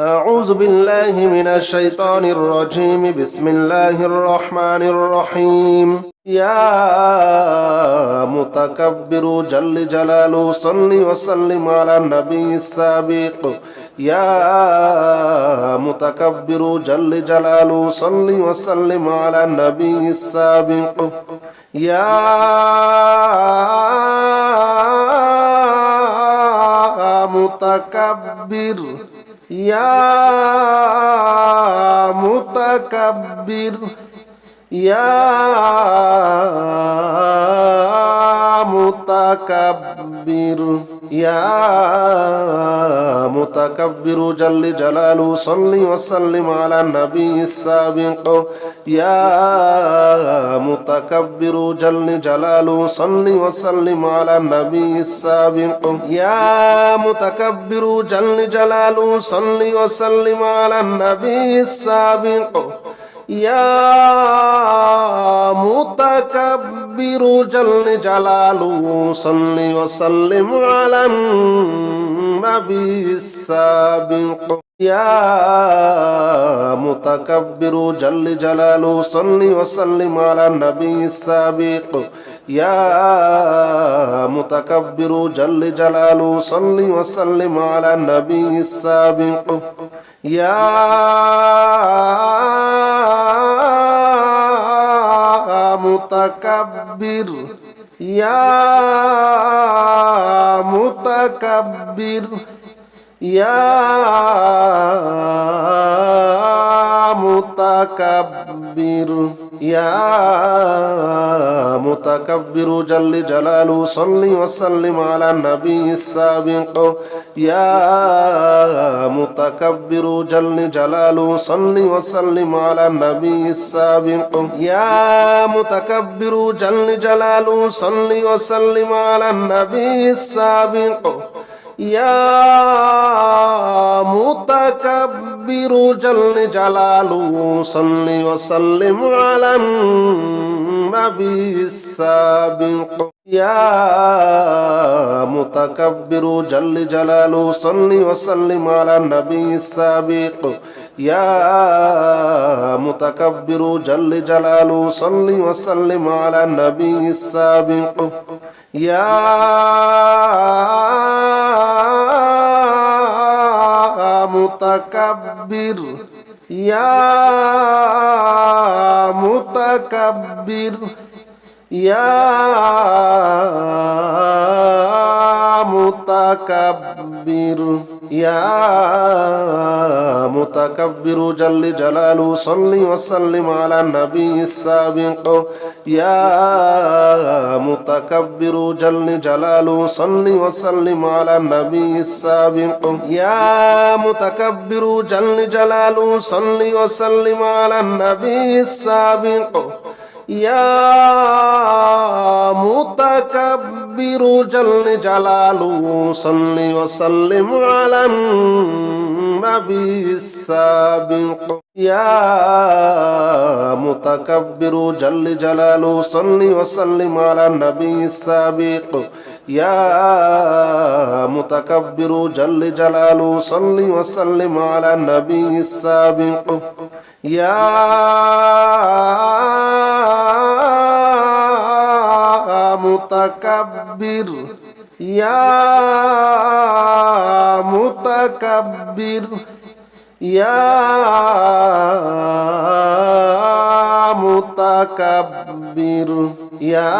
أعوذ بالله من الشيطان الرجيم. بسم الله الرحمن الرحيم. يا متكبر جل جلاله صل وسلم على النبي السابق. يا متكبر جل جلاله صل وسلم على النبي السابق. يا متكبر يا متكبر يا متكبر يا متكبر جل جلاله صل وسلم على النبي السابق. يا متكبر جل جلاله صل وسلم على النبي السابق. يا متكبر جل جلاله صل وسلم على النبي السابق. يا متكبر جل جلاله صل وسلم على النبي السابق يا متكبر جل جلاله صل وسلم على النبي السابق يا متكبر جل جلاله صل وسلم على النبي السابق يا متكبر يا متكبر يا متكبر يا متكبر جل جلاله صل وسلم على النبي السابق. يا متكبر جل جلاله صل وسلم على النبي السابق. يا متكبر جل جلاله صل وسلم على النبي السابق. يا متكبر جل جلاله صل وسلم على النبي السابق يا متكبر جل جلاله صل وسلم على النبي السابق يا متكبر جل جلاله صل وسلم على النبي السابق. يا متكبر يا متكبر يا متكبر يا متكبر جل جلاله صل وسلم على النبي السابق. يا متكبر جل جلاله صل وسلم على النبي السابق. يا متكبر جل جلاله صل وسلم على النبي السابق. يا متكبر جل جلاله صل وسلم على النبي السابق. يا متكبر جل جلاله صل وسلم على النبي السابق. يا متكبر جل جلاله صل وسلم على النبي السابق. يا متكبر يا متكبر يا متكبر يا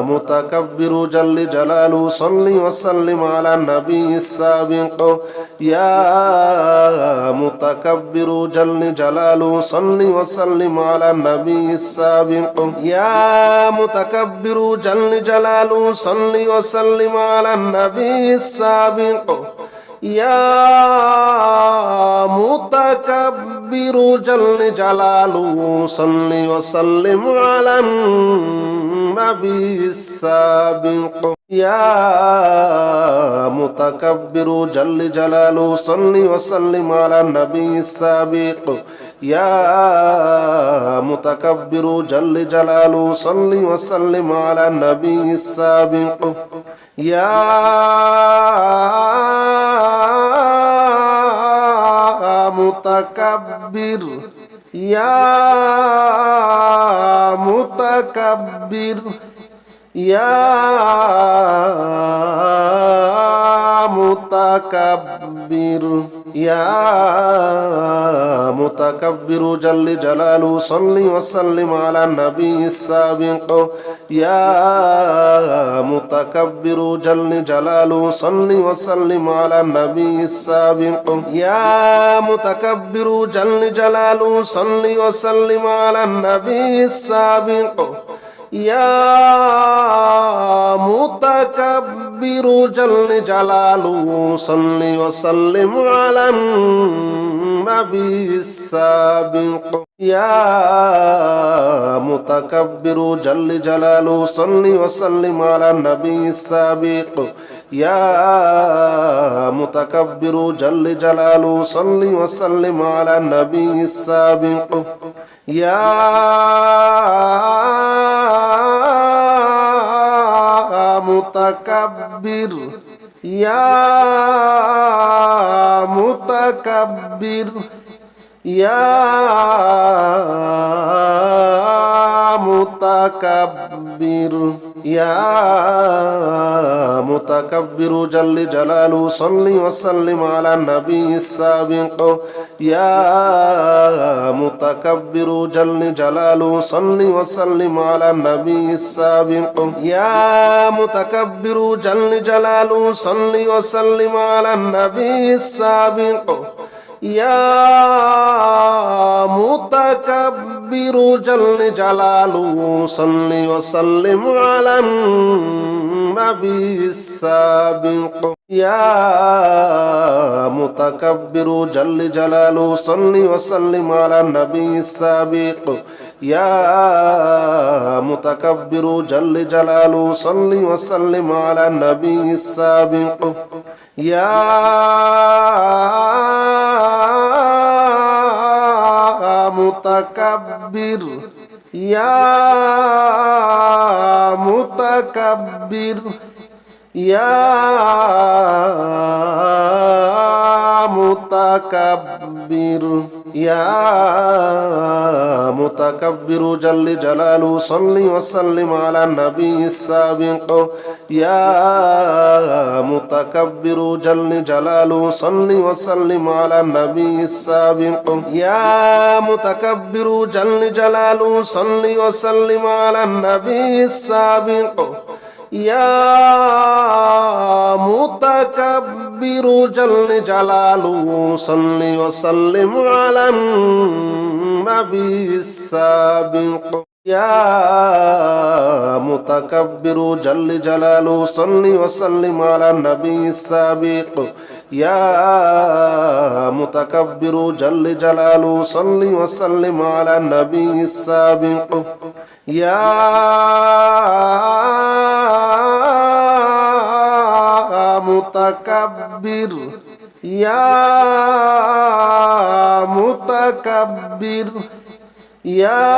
متكبر جل جلاله صل وسلم على النبي السابق. يا متكبر جل جلاله صل وسلم على النبي السابق. يا متكبر جل جلاله صل وسلم على النبي السابق. يا متكبر جل جلاله صل وسلم على النبي السابق. يا متكبر جل جلاله صل وسلم على النبي السابق. يا متكبر جل جلاله صل وسلم على النبي السابق. يا মুতাকাব্বির। ইয়া মুতাকাব্বির। ইয়া মুতাকাব্বির। ইয়া يا متكبر جل جلاله صل وسلم على النبي السابق. يا متكبر جل جلاله صل وسلم على النبي السابق. يا متكبر جل جلاله صل وسلم على النبي السابق. يا متكبر جل جلاله صل وسلم على النبي السابق. يا متكبر جل جلاله صل وسلم على النبي السابق. يا متكبر جل جلاله صل وسلم على النبي السابق. يا متكبر يا متكبر يا متكبر يا متكبر جل جلاله صل وسلم على النبي السابق. يا متكبر جل جلاله صل وسلم على النبي السابق. يا متكبر جل جلاله صل وسلم على النبي السابق. يا متكبر جل جلاله صل وسلم على النبي السابق. يا متكبر جل جلاله صل وسلم على النبي السابق. يا متكبر جل جلاله صل وسلم على النبي السابق. يا متكبر. يا متكبر. يا متكبر. يا متكبر. جل جلاله صل وسلم على النبي السابق. يا متكبر جل جلاله صل وسلم على النبي السابق. يا متكبر جل جلاله صل وسلم على النبي السابق. يا متكبر جل جلاله صل وسلم على النبي السابق. يا متكبر جل جلاله صل وسلم على النبي السابق. يا متكبر جل جلاله صل وسلم على النبي السابق. يا متكبر يا متكبر. يا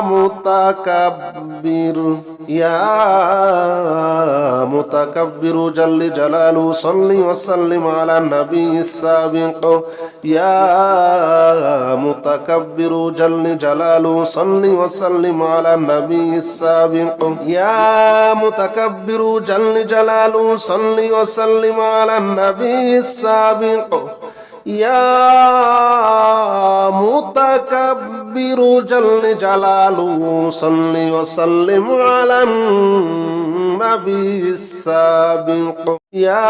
متكبر يا متكبر جل جلاله صل وسلم على النبي السابق. يا متكبر جل جلاله صل وسلم على النبي السابق. يا متكبر جل جلاله صل وسلم على النبي السابق. يا متكبر جل جلاله صل وسلم على النبي السابق يا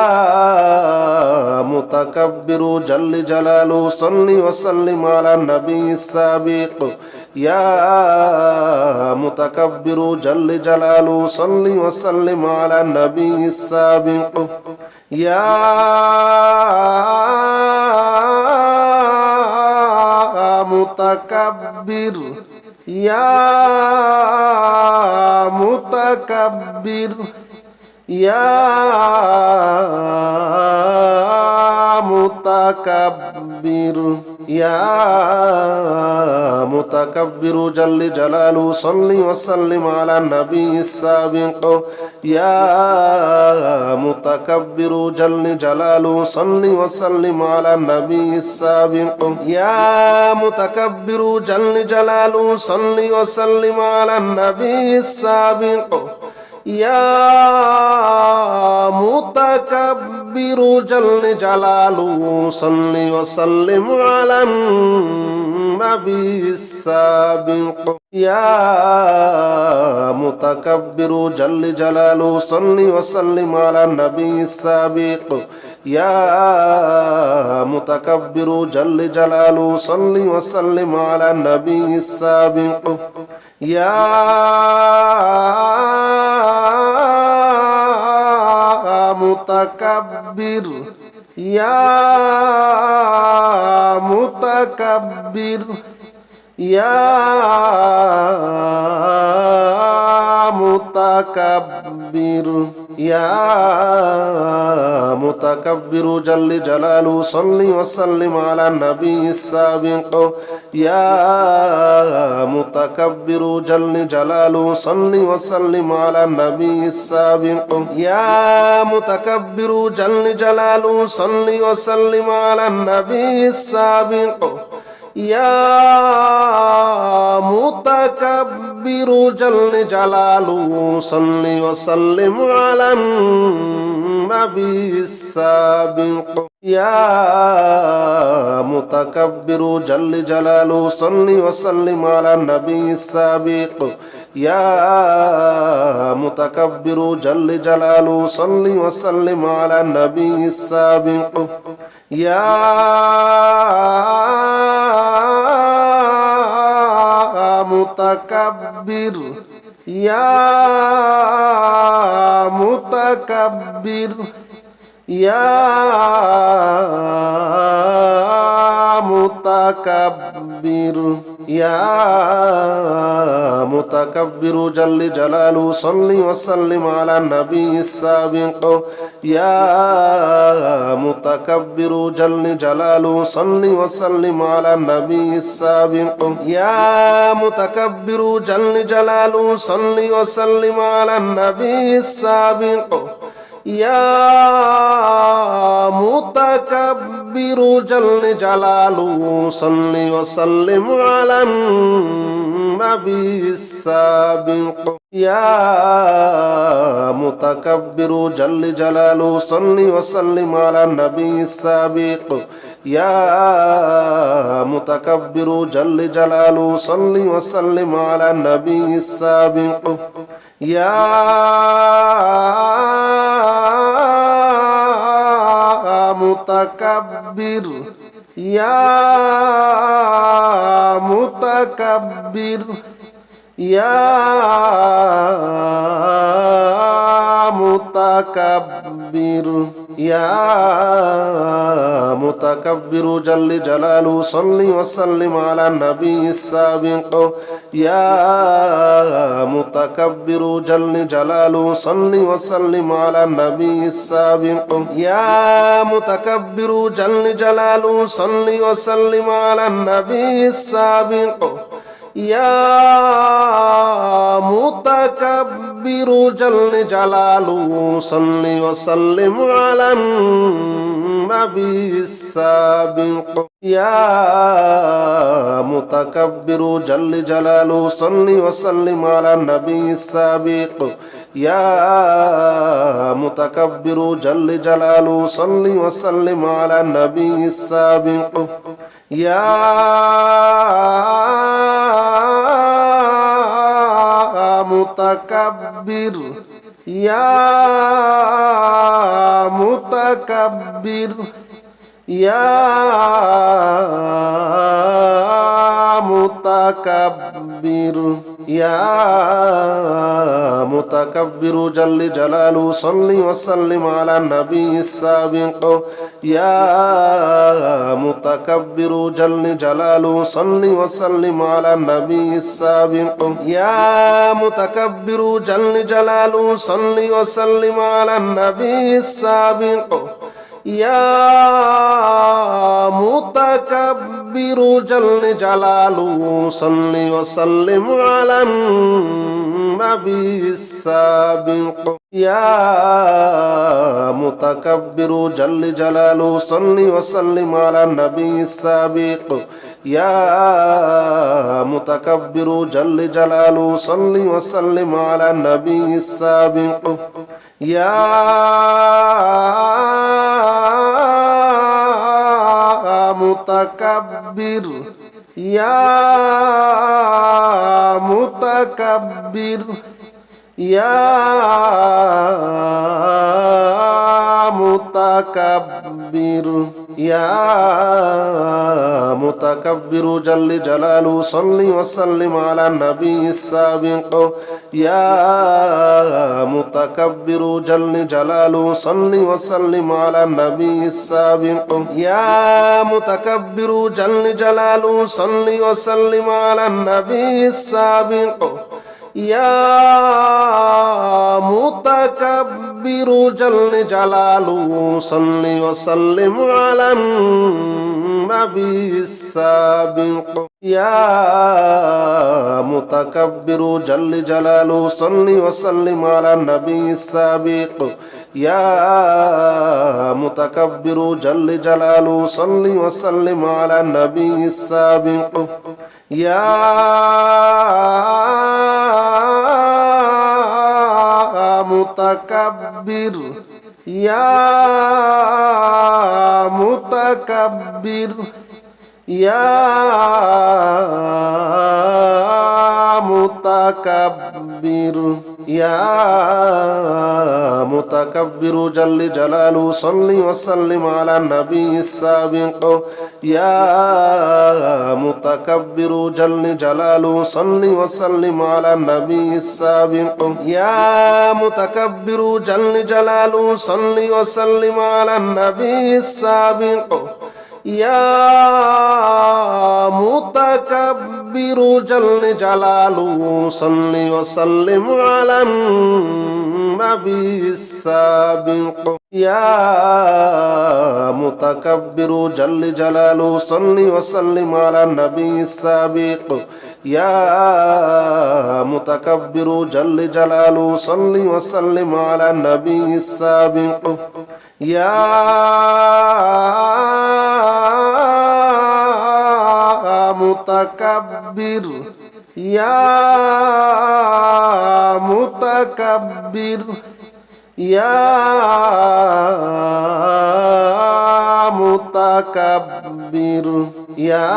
متكبر جل جلاله صل وسلم على النبي السابق يا متكبر جل جلاله صل وسلم على النبي السابق. يا متكبر يا متكبر يا متكبر يا متكبر جل جلاله صل وسلم على النبي السابق. يا متكبر جل جلاله صل وسلم على النبي السابق. يا متكبر جل جلاله صل وسلم على النبي السابق. يا متكبر جل جلاله صل وسلم على النبي السابق. يا متكبر جل جلاله صل وسلم على النبي السابق. يا متكبر جل جلاله صل وسلم على النبي السابق. يا متكبر يا متكبر يا متكبر يا متكبر جل جلاله صل وسلم على النبي السابق. يا متكبر جل جلاله صل وسلم على النبي السابق. يا متكبر جل جلاله صل وسلم على النبي السابق. يا متكبر جل جلاله صل وسلم على النبي السابق. يا متكبر جل جلاله صل وسلم على النبي السابق. يا متكبر جل جلاله صل وسلم على النبي السابق. يا متكبر يا متكبر يا متكبر يا متكبر جل جلاله صل وسلم على النبي السابق يا متكبر جل جلاله صل وسلم على النبي السابق. يا متكبر جل جلاله صل وسلم على النبي السابق. يا متكبر جل جلاله صل وسلم على النبي السابق. يا متكبر جل جلاله صل وسلم على النبي السابق. يا متكبر جل جلاله صل وسلم على النبي السابق. يا متكبر يا متكبر يا متكبر يا متكبر جل جلاله صل وسلم على النبي السابق. يا متكبر جل جلاله صل وسلم على النبي السابق. يا متكبر جل جلاله صل وسلم على النبي السابق. يا متكبر جل جلاله صل وسلم على النبي السابق. يا متكبر جل جلاله صل وسلم على النبي السابق. يا متكبر جل جلاله صل وسلم على النبي السابق. يا متكبر. يا متكبر. يا متكبر. يا متكبر. جل جلاله صل وسلم على النبي السابق. يا متكبر جل جلاله صل وسلم على النبي السابق. يا متكبر جل جلاله صل وسلم على النبي السابق. يا متكبر جل جلاله صل وسلم على النبي السابق. يا متكبر جل جلاله صل وسلم على النبي السابق. يا متكبر جل جلاله صل وسلم على النبي السابق. يا متكبر يا متكبر يا متكبر يا متكبر جل جلاله صل وسلم على النبي السابق. يا متكبر جل جلاله صل وسلم على النبي السابق. يا متكبر جل جلاله صل وسلم على النبي السابق. يا متكبر جل جلاله صل وسلم على النبي السابق. يا متكبر جل جلاله صل وسلم على النبي السابق. يا متكبر جل جلاله صل وسلم على النبي السابق يا متكبر يا متكبر يا متكبر يا متكبر جل جلاله صل وسلم على النبي السابق. يا متكبر جل جلاله صل وسلم على النبي السابق. يا متكبر جل جلاله صل وسلم على النبي السابق. يا متكبر جل جلاله صل وسلم على النبي السابق. يا متكبر جل جلاله صل وسلم على النبي السابق. يا متكبر جل جلاله صل وسلم على النبي السابق. يا متكبر يا متكبر يا متكبر يا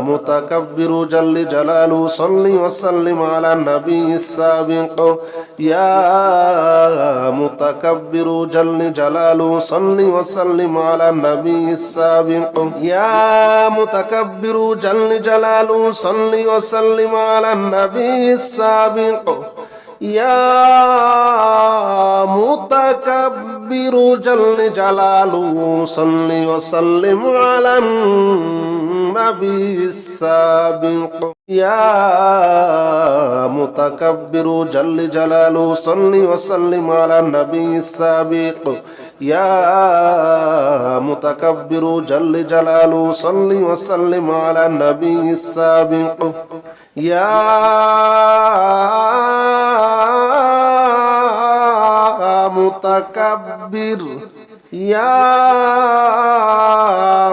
متكبر جل جلاله صل وسلم على النبي السابق. يا متكبر جل جلاله صل وسلم على النبي السابق. يا متكبر جل جلاله صل وسلم على النبي السابق. يا متكبر جل جلاله صل وسلم على النبي السابق يا متكبر جل جلاله صل وسلم على النبي السابق يا متكبر جل جلاله صل وسلم على النبي السابق. يا متكبر يا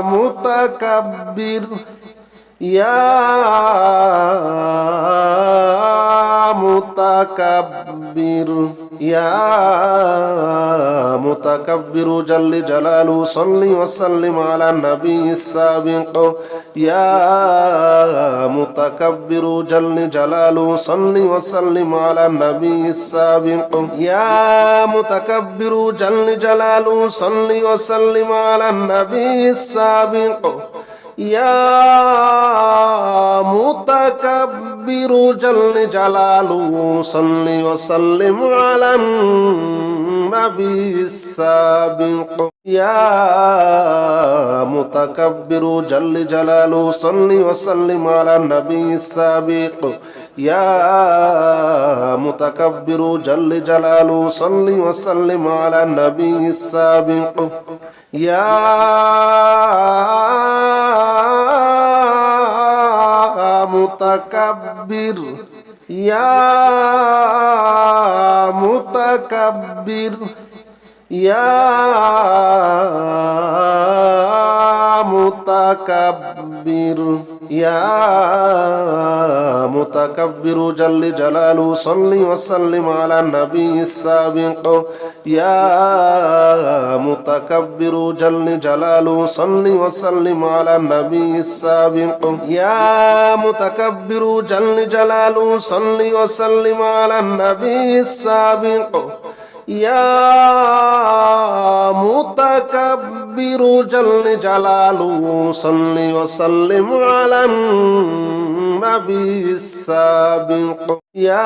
متكبر يا متكبر يا متكبر جل جلاله صل وسلم على النبي السابق يا متكبر جل جلاله صل وسلم على النبي السابق يا متكبر جل جلاله صل وسلم على النبي السابق يا متكبر جل جلاله صل وسلم على النبي السابق. يا متكبر جل جلاله صل وسلم على النبي السابق. يا متكبر جل جلاله صل وسلم على النبي السابق. يا متكبر يا متكبر يا متكبر يا متكبر جل جلاله صل وسلم على النبي السابق. يا متكبر جل جلاله صل وسلم على النبي السابق. يا متكبر جل جلاله صل وسلم على النبي السابق. يا متكبر جل جلاله صل وسلم على النبي السابق يا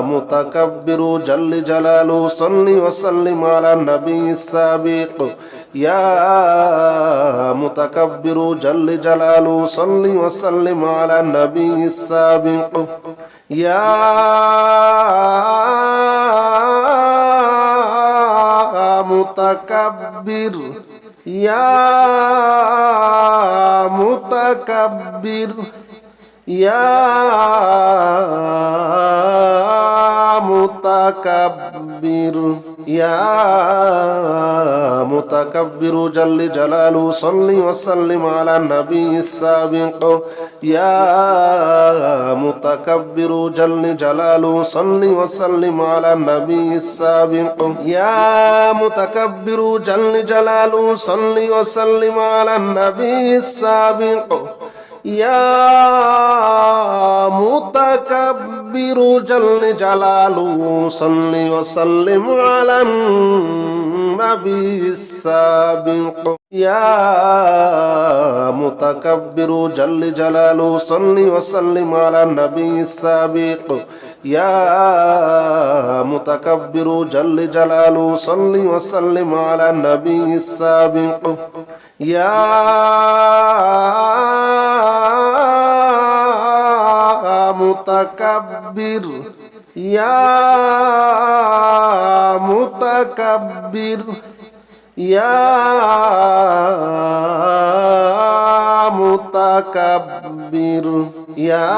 متكبر جل جلاله صل وسلم على النبي السابق يا متكبر جل جلاله صل وسلم على النبي السابق يا متكبر يا متكبر يا متكبر يا متكبر جل جلاله صل وسلم على النبي السابق. يا متكبر جل جلاله صل وسلم على النبي السابق. يا متكبر جل جلاله صل وسلم على النبي السابق. يا متكبر جل جلاله صل وسلم على النبي السابق. يا متكبر جل جلاله صل وسلم على النبي السابق. يا متكبر جل جلاله صل وسلم على النبي السابق. يا متكبر يا متكبر يا متكبر يا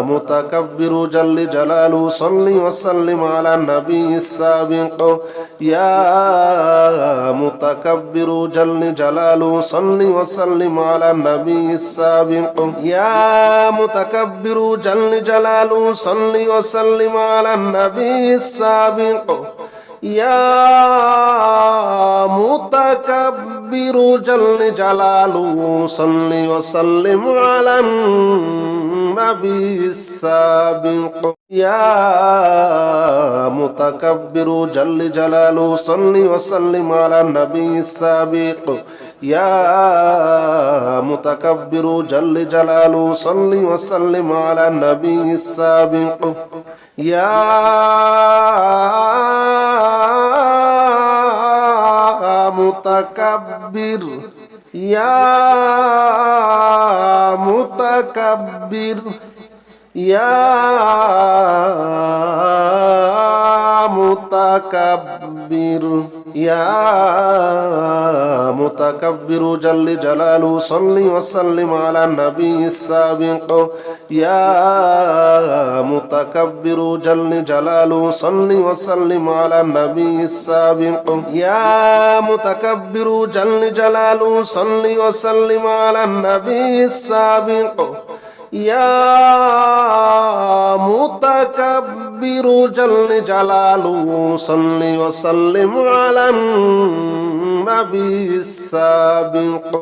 متكبر جل جلاله صل وسلم على النبي السابق. يا متكبر جل جلاله صل وسلم على النبي السابق. يا متكبر جل جلاله صل وسلم على النبي السابق. يا متكبر جل جلاله صل وسلم على النبي السابق. يا متكبر جل جلاله صل وسلم على النبي السابق. يا متكبر جل جلاله صل وسلم على النبي السابق يا متكبر يا متكبر يا متكبر يا متكبر جل جلاله صل وسلم على النبي السابق. يا متكبر جل جلاله صل وسلم على النبي السابق. يا متكبر جل جلاله صل وسلم على النبي السابق. يا متكبر جل جلاله صل وسلم على النبي السابق